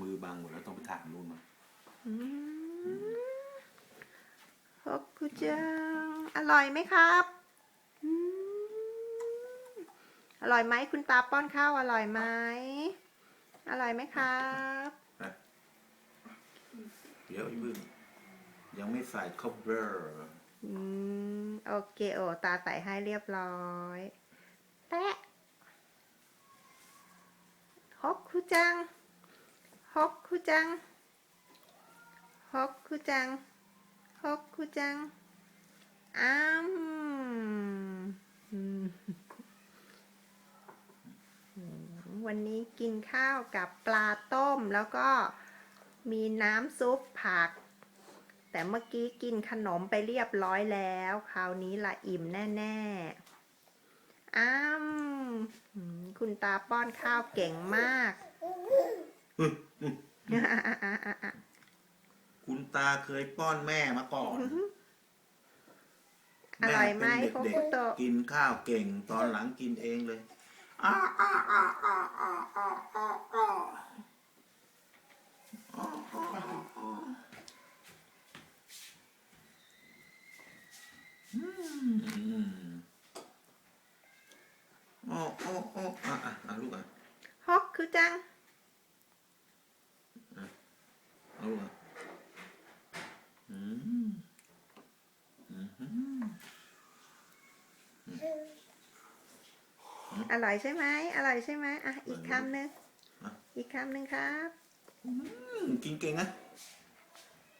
มือบังหมดแล้วต้องไปถามนู่นมาอืมฮกกุจังอร่อยไหมครับอืมอร่อยไหมคุณตาป้อนข้าวอร่อยไหมอร่อยไหมครับไปเดี๋ยวอีกบึ้งยังไม่ใส่คอเบอร์อืมโอเคโอตาใส่ให้เรียบร้อยแปะฮกคุจัง ฮกคุจังฮกคุจังฮกคุจังอ้ามวันนี้กินข้าวกับปลาต้มแล้วก็มีน้ำซุปผัก แต่เมื่อกี้กินขนมไปเรียบร้อยแล้ว คราวนี้ละอิ่มแน่ ๆ อ้ามคุณตาป้อนข้าวเก่งมาก คุณตาเคยป้อนแม่มาก่อนอร่อยไหมแเป็นโคเด็กคุโตะๆกินข้าวเก่งตอนหลังกินเองเลยอ้าอ้าอ้าอ้าอ้าอ้าอ้าอ้าอืมโอ้โอ้โอ้อะอะอะลูกอะฮอกคือจัง เอาลูกอะอืมอืมอืม อร่อยใช่ไหมอร่อยใช่ไหมอะอีกคำหนึ่งอีกคำหนึ่งครับอืมกินเก่งนะ